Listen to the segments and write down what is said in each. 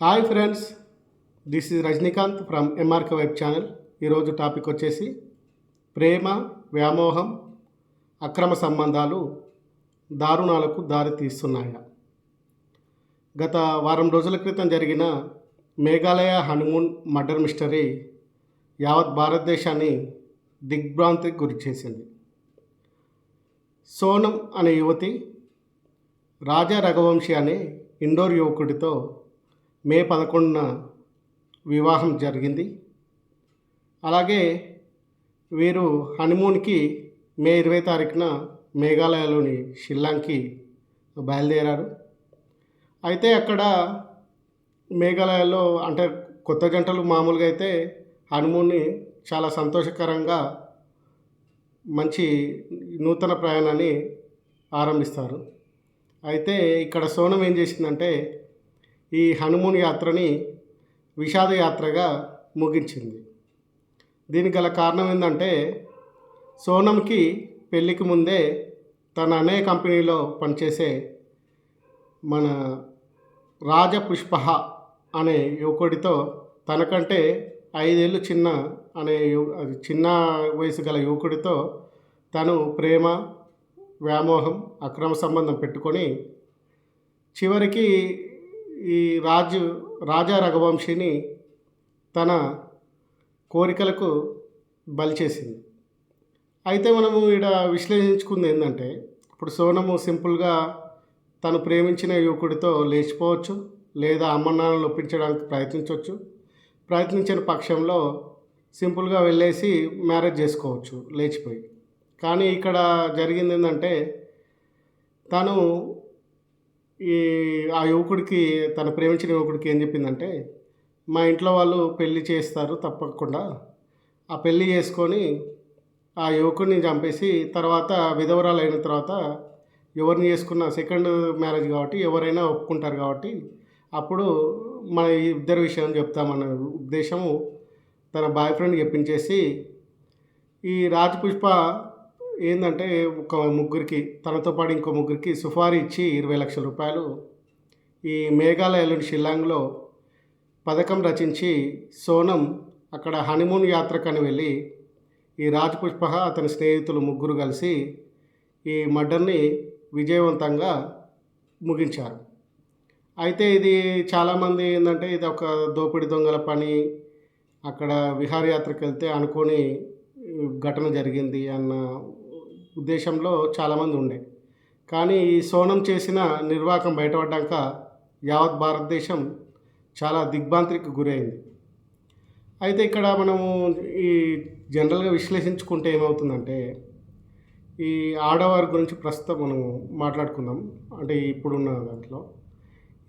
Hi friends this is Rajinikanth from MRK web channel ఈరోజు topic వచ్చేసి ప్రేమ వ్యామోహం అక్రమ సంబంధాలు దారుణాలకు దారి తీస్తున్నాయా గత వారం రోజుల క్రితం జరిగిన మేఘాలయ హనుమూన్ మర్డర్ మిస్టరీ యావత్ భారతదేశాన్ని దిగ్భ్రాంతికి గురి చేసింది. సోనం అనే యువతి రాజా రఘువంశీ అనే ఇండోర్ యువకుడితో మే పదకొండున వివాహం జరిగింది. అలాగే వీరు హనీమూన్కి మే ఇరవై తారీఖున మేఘాలయలోని షిల్లాంగ్కి బయలుదేరారు. అయితే అక్కడ మేఘాలయలో అంటే కొత్త జంటలు మామూలుగా అయితే హనుమూన్ని చాలా సంతోషకరంగా మంచి నూతన ప్రయాణాన్ని ఆరంభిస్తారు. అయితే ఇక్కడ సోనం ఏం చేసిందంటే ఈ హనుమూన్ యాత్రని విషాద యాత్రగా ముగించింది. దీనికి గల కారణం ఏంటంటే సోనంకి పెళ్ళికి ముందే తన అన్నయ్య కంపెనీలో పనిచేసే మన రాజపుష్ప అనే యువకుడితో తనకంటే ఐదేళ్ళు చిన్న అనే అది చిన్న వయసు గల యువకుడితో తను ప్రేమ వ్యామోహం అక్రమ సంబంధం పెట్టుకొని చివరికి ఈ రాజు రాజా రఘువంశిని తన కోరికలకు బలి చేసింది. అయితే మనము ఇక్కడ విశ్లేషించుకుంది ఏంటంటే ఇప్పుడు సోనము సింపుల్గా తను ప్రేమించిన యువకుడితో లేచిపోవచ్చు లేదా అమ్మనాన్నలు ఒప్పించడానికి ప్రయత్నించవచ్చు ప్రయత్నించిన పక్షంలో సింపుల్గా వెళ్ళేసి మ్యారేజ్ చేసుకోవచ్చు లేచిపోయి. కానీ ఇక్కడ జరిగింది ఏంటంటే తను ఈ ఆ యువకుడికి తను ప్రేమించిన యువకుడికి ఏం చెప్పిందంటే మా ఇంట్లో వాళ్ళు పెళ్ళి చేస్తారు తప్పకుండా. ఆ పెళ్ళి చేసుకొని ఆ యువకుడిని చంపేసి తర్వాత విధవరాలు అయిన తర్వాత ఎవరిని చేసుకున్న సెకండ్ మ్యారేజ్ కాబట్టి ఎవరైనా ఒప్పుకుంటారు కాబట్టి అప్పుడు మన ఇద్దరి విషయం చెప్తామన్న ఉద్దేశము తన బాయ్ ఫ్రెండ్ చెప్పించేసి ఈ రాజ్ పుష్ప ఏంటంటే ఒక ముగ్గురికి తనతో పాటు ఇంకో ముగ్గురికి సుఫారీ ఇచ్చి ఇరవై లక్షల రూపాయలు. ఈ మేఘాలయలోని షిల్లాంగ్లో పథకం రచించి సోనం అక్కడ హనీమూన్ యాత్రకని వెళ్ళి ఈ రాజ్ పుష్ప అతని స్నేహితులు ముగ్గురు కలిసి ఈ మర్డర్ని విజయవంతంగా ముగించారు. అయితే ఇది చాలామంది ఏంటంటే ఇది ఒక దోపిడి దొంగల పని అక్కడ విహారయాత్రకు వెళ్తే అనుకోని ఘటన జరిగింది అన్న ఉద్దేశంలో చాలామంది ఉండే. కానీ ఈ సోనం చేసిన నిర్వాకం బయటపడ్డాక యావత్ భారతదేశం చాలా దిగ్భ్రాంతికి గురైంది. అయితే ఇక్కడ మనము ఈ జనరల్గా విశ్లేషించుకుంటే ఏమవుతుందంటే ఈ ఆడవారి గురించి ప్రస్తుతం మనము మాట్లాడుకుందాం. అంటే ఇప్పుడున్న దాంట్లో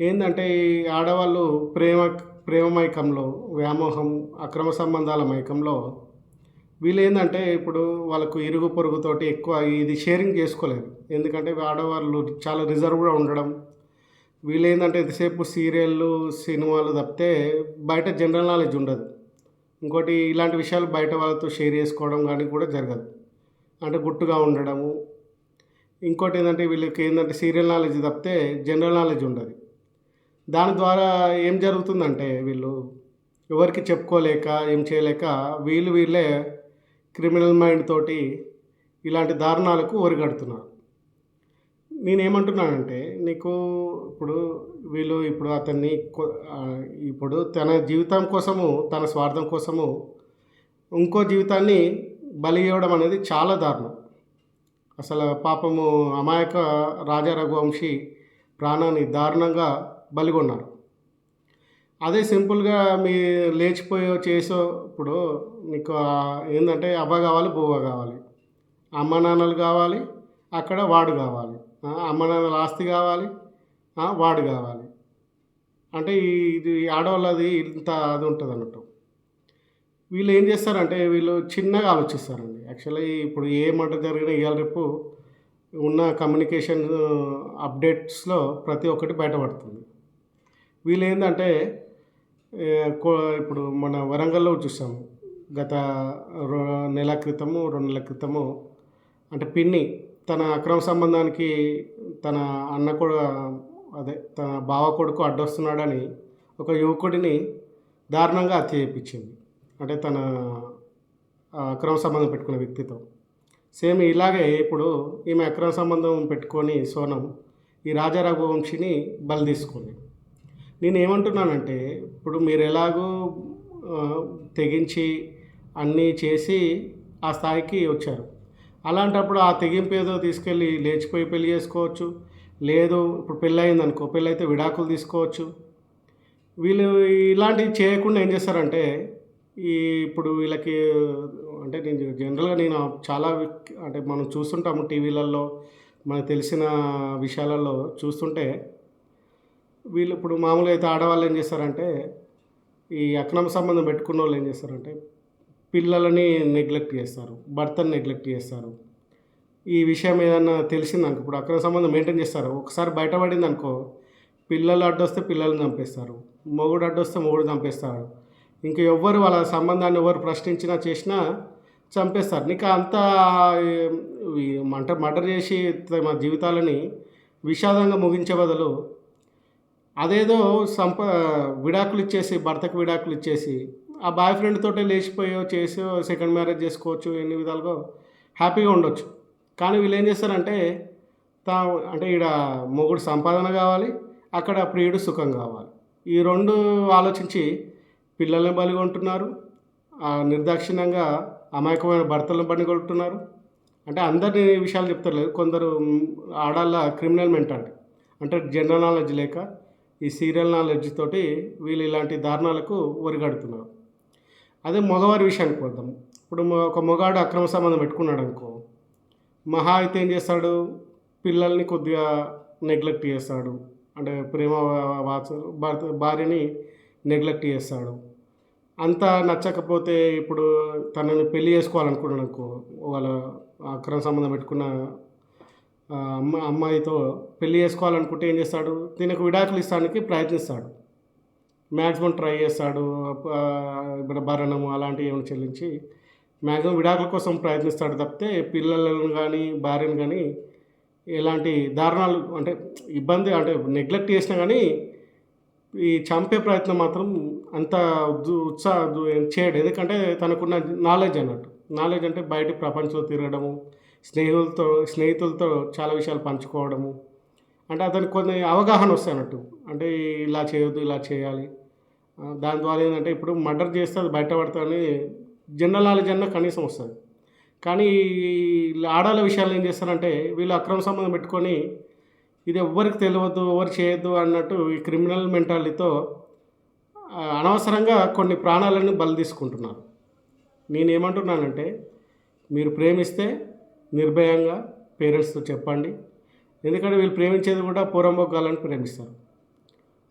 ఏంటంటే ఈ ఆడవాళ్ళు ప్రేమ ప్రేమ మైకంలో వ్యామోహం అక్రమ సంబంధాల మైకంలో వీళ్ళు ఏంటంటే ఇప్పుడు వాళ్ళకు ఇరుగు పొరుగుతోటి ఎక్కువ ఇది షేరింగ్ చేసుకోలేదు. ఎందుకంటే ఆడవాళ్ళు చాలా రిజర్వ్గా ఉండడం. వీళ్ళు ఏంటంటే ఎంతసేపు సీరియళ్ళు సినిమాలు తప్పితే బయట జనరల్ నాలెడ్జ్ ఉండదు. ఇంకోటి ఇలాంటి విషయాలు బయట వాళ్ళతో షేర్ చేసుకోవడం కానీ కూడా జరగదు. అంటే గుట్టుగా ఉండడము. ఇంకోటి ఏంటంటే వీళ్ళకి ఏంటంటే సీరియల్ నాలెడ్జ్ తప్పితే జనరల్ నాలెడ్జ్ ఉండదు. దాని ద్వారా ఏం జరుగుతుందంటే వీళ్ళు ఎవరికి చెప్పుకోలేక ఏం చేయలేక వీళ్ళు వీళ్ళే క్రిమినల్ మైండ్ తోటి ఇలాంటి దారుణాలకు ఒరిగడుతున్నారు. నేనేమంటున్నానంటే నీకు ఇప్పుడు వీళ్ళు ఇప్పుడు అతన్ని ఇప్పుడు తన జీవితం కోసము తన స్వార్థం కోసము ఇంకో జీవితాన్ని బలి ఇవ్వడం అనేది చాలా దారుణం. అసలు పాపము అమాయక రాజా రఘువంశీ ప్రాణాన్ని దారుణంగా బలిగొన్నారు. అదే సింపుల్గా మీ లేచిపోయో చేసో ఇప్పుడు మీకు ఏంటంటే అవ్వ కావాలి బువ్వ కావాలి. అమ్మ నాన్నలు కావాలి అక్కడ వాడు కావాలి. అమ్మ నాన్నల ఆస్తి కావాలి వాడు కావాలి. అంటే ఈ ఇది ఆడవాళ్ళది ఇంత అది ఉంటుంది అన్నట్టు వీళ్ళు ఏం చేస్తారంటే వీళ్ళు చిన్నగా ఆలోచిస్తారండి. యాక్చువల్లీ ఇప్పుడు ఏ మాట జరిగినా ఇవాళ రేపు ఉన్న కమ్యూనికేషన్ అప్డేట్స్లో ప్రతి ఒక్కటి బయటపడుతుంది. వీళ్ళు ఏంటంటే ఇప్పుడు మన వరంగల్లో చూసాము. గత నెల క్రితము రెండు నెలల క్రితము అంటే పిన్ని తన అక్రమ సంబంధానికి తన అన్న కూడా అదే తన బావ కొడుకు అడ్డొస్తున్నాడని ఒక యువకుడిని దారుణంగా హత్య చేయించింది అంటే తన అక్రమ సంబంధం పెట్టుకున్న వ్యక్తితో. సేమ్ ఇలాగే ఇప్పుడు ఈమె అక్రమ సంబంధం పెట్టుకొని సోనం ఈ రాజా రఘువంశిని బలి తీసుకుంది. నేను ఏమంటున్నానంటే ఇప్పుడు మీరు ఎలాగో తెగించి అన్నీ చేసి ఆ స్థాయికి వచ్చారు. అలాంటప్పుడు ఆ తెగింపు ఏదో తీసుకెళ్ళి లేచిపోయి పెళ్ళి చేసుకోవచ్చు. లేదు ఇప్పుడు పెళ్ళి అయిందనుకో పెళ్ళి అయితే విడాకులు తీసుకోవచ్చు. వీళ్ళు ఇలాంటివి చేయకుండా ఏం చేస్తారంటే ఈ ఇప్పుడు వీళ్ళకి అంటే నేను జనరల్గా నేను చాలా అంటే మనం చూస్తుంటాము టీవీలలో మనకు తెలిసిన విషయాలలో చూస్తుంటే వీళ్ళు ఇప్పుడు మామూలుగా అయితే ఆడవాళ్ళు ఏం చేస్తారంటే ఈ అక్రమ సంబంధం పెట్టుకున్న వాళ్ళు ఏం చేస్తారంటే పిల్లలని నెగ్లెక్ట్ చేస్తారు భర్తని నెగ్లెక్ట్ చేస్తారు. ఈ విషయం ఏదన్నా తెలిసిందనుకో ఇప్పుడు అక్రమ సంబంధం మెయింటైన్ చేస్తారు. ఒకసారి బయటపడింది అనుకో పిల్లలు అడ్డొస్తే పిల్లల్ని చంపేస్తారు మొగుడు అడ్డొస్తే మొగుడు చంపేస్తారు. ఇంకా ఎవ్వరు వాళ్ళ సంబంధాన్ని ఎవరు ప్రశ్నించినా చేసినా చంపేస్తారు. నీకు అంత మంట మర్డర్ చేసి తమ జీవితాలని విషాదంగా ముగించే బదులు అదేదో సంప విడాకులు ఇచ్చేసి భర్తకు విడాకులు ఇచ్చేసి ఆ బాయ్ ఫ్రెండ్ తోటే లేచిపోయో చేసో సెకండ్ మ్యారేజ్ చేసుకోవచ్చు ఎన్ని విధాలుగా హ్యాపీగా ఉండొచ్చు. కానీ వీళ్ళు ఏం చేస్తారంటే తా అంటే ఈడ మొగుడు సంపాదన కావాలి అక్కడ ప్రియుడు సుఖం కావాలి. ఈ రెండు ఆలోచించి పిల్లల్ని బలిగొంటున్నారు ఆ నిర్దాక్షిణ్యంగా అమాయకమైన భర్తలను బలిగొంటున్నారు అంటే అందరి విషయాలు చెప్తారు కొందరు ఆడాళ్ళ క్రిమినల్ మెంటాలిటీ. అంటే జనరల్ నాలెడ్జ్ లేక ఈ సీరియల్ నాలెడ్జ్ తోటి వీళ్ళు ఇలాంటి దారుణాలకు ఒరిగడుతున్నారు. అదే మగవారి విషయానికి వద్దాం. ఇప్పుడు ఒక మగాడు అక్రమ సంబంధం పెట్టుకున్నాడు అనుకో మహా అయితే ఏం చేస్తాడు? పిల్లల్ని కొద్దిగా నెగ్లెక్ట్ చేస్తాడు. అంటే ప్రేమ వాచ భర్త భార్యని నెగ్లెక్ట్ చేస్తాడు. అంత నచ్చకపోతే ఇప్పుడు తనని పెళ్ళి చేసుకోవాలనుకున్నాడు అనుకో వాళ్ళ అక్రమ సంబంధం పెట్టుకున్న అమ్మ అమ్మాయితో పెళ్ళి చేసుకోవాలనుకుంటే ఏం చేస్తాడు? దీనికి విడాకులు ఇస్తానికి ప్రయత్నిస్తాడు. మ్యాక్సిమం ట్రై చేస్తాడు. ఇప్పుడు భరణము అలాంటివి ఏమైనా చెల్లించి మ్యాక్సిమం విడాకుల కోసం ప్రయత్నిస్తాడు తప్పితే పిల్లలను కానీ భార్యను కానీ ఎలాంటి దారుణాలు అంటే ఇబ్బంది అంటే నెగ్లెక్ట్ చేసినా కానీ ఈ చంపే ప్రయత్నం మాత్రం అంత ఉత్సాహం ఉత్సాహ చేయడు. ఎందుకంటే తనకున్న నాలెడ్జ్ అన్నట్టు. నాలెడ్జ్ అంటే బయట ప్రపంచంలో తిరగడము స్నేహితులతో స్నేహితులతో చాలా విషయాలు పంచుకోవడము. అంటే అతనికి కొన్ని అవగాహన వస్తాయి అన్నట్టు. అంటే ఇలా చేయొద్దు ఇలా చేయాలి. దాని ద్వారా ఏంటంటే ఇప్పుడు మర్డర్ చేస్తే అది బయటపడతాని జనరల్ నాలెడ్జ్ అన్న కనీసం వస్తుంది. కానీ ఆడాల విషయాలు ఏం చేస్తారంటే వీళ్ళు అక్రమ సంబంధం పెట్టుకొని ఇది ఎవ్వరికి తెలియదు ఎవరు చేయొద్దు అన్నట్టు ఈ క్రిమినల్ మెంటాలిటీతో అనవసరంగా కొన్ని ప్రాణాలను బలి తీసుకుంటున్నారు. నేను ఏమంటున్నానంటే మీరు ప్రేమిస్తే నిర్భయంగా పేరెంట్స్తో చెప్పండి. ఎందుకంటే వీళ్ళు ప్రేమించేది కూడా పూరంబోగాలని ప్రేమిస్తారు.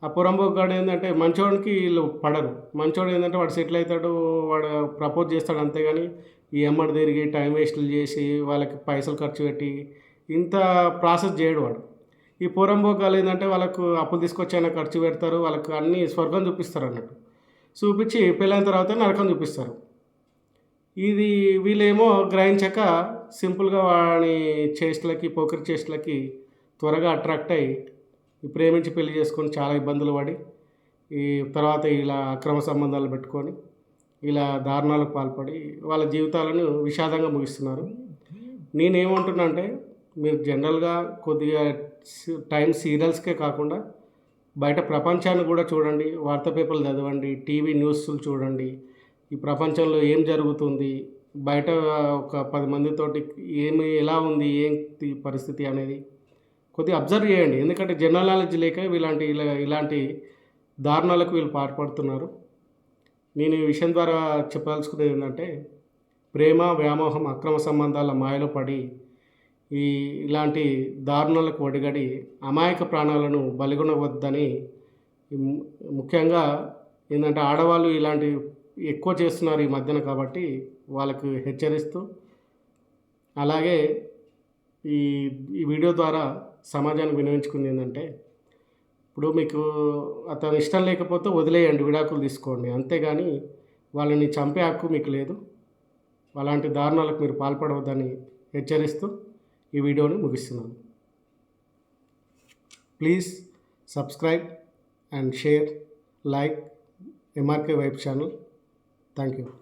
ఆ పూరంబోగాడు ఏంటంటే మంచోడికి వీళ్ళు పడరు. మంచోడు ఏంటంటే వాడు సెటిల్ అవుతాడు వాడు ప్రపోజ్ చేస్తాడు అంతేగాని ఈ అమ్మడి తిరిగి టైం వేస్ట్లు చేసి వాళ్ళకి పైసలు ఖర్చు పెట్టి ఇంత ప్రాసెస్ చేయడు వాడు. ఈ పూరంబోగాలు ఏంటంటే వాళ్ళకు అప్పులు తీసుకొచ్చి అయినా ఖర్చు పెడతారు వాళ్ళకు అన్ని స్వర్గం చూపిస్తారు అన్నట్టు. చూపించి పెళ్ళైన తర్వాత నరకం చూపిస్తారు. ఇది వీళ్ళేమో గ్రహించక సింపుల్గా వాడి చేష్టలకి పోకరి చేష్టలకి త్వరగా అట్రాక్ట్ అయ్యి ఈ ప్రేమించి పెళ్ళి చేసుకొని చాలా ఇబ్బందులు పడి ఈ తర్వాత ఇలా అక్రమ సంబంధాలు పెట్టుకొని ఇలా దారుణాలకు పాల్పడి వాళ్ళ జీవితాలను విషాదంగా ముగిస్తున్నారు. నేనేమంటున్నా అంటే మీరు జనరల్గా కొద్దిగా టైం సీరియల్స్కే కాకుండా బయట ప్రపంచాన్ని కూడా చూడండి వార్తా పేపర్లు చదవండి టీవీ న్యూస్లు చూడండి ఈ ప్రపంచంలో ఏం జరుగుతుంది? బయట ఒక పది మందితోటి ఏమి ఎలా ఉంది? ఏంటి పరిస్థితి అనేది కొద్దిగా అబ్జర్వ్ చేయండి. ఎందుకంటే జనరల్ నాలెడ్జ్ లేక ఇలాంటి ఇలా ఇలాంటి దారుణాలకు వీళ్ళు పాల్పడుతున్నారు నేను ఈ విషయం ద్వారా చెప్పదలుచుకునేది ఏంటంటే ప్రేమ వ్యామోహం అక్రమ సంబంధాల మాయలో పడి ఈ ఇలాంటి దారుణాలకు ఒడిగడి అమాయక ప్రాణాలను బలిగొనవద్దని ముఖ్యంగా ఏంటంటే ఆడవాళ్ళు ఇలాంటి ఎక్కువ చేస్తున్నారు ఈ మధ్యన కాబట్టి వాళ్ళకు హెచ్చరిస్తూ అలాగే ఈ ఈ వీడియో ద్వారా సమాజానికి వినియోగించుకుంది ఏంటంటే ఇప్పుడు మీకు అతను ఇష్టం లేకపోతే వదిలేయండి విడాకులు తీసుకోండి. అంతేగాని వాళ్ళని చంపే హక్కు మీకు లేదు. అలాంటి దారుణాలకు మీరు పాల్పడవద్దని హెచ్చరిస్తూ ఈ వీడియోని ముగిస్తున్నాను. Please subscribe and share like MRK vibe channel. Thank you.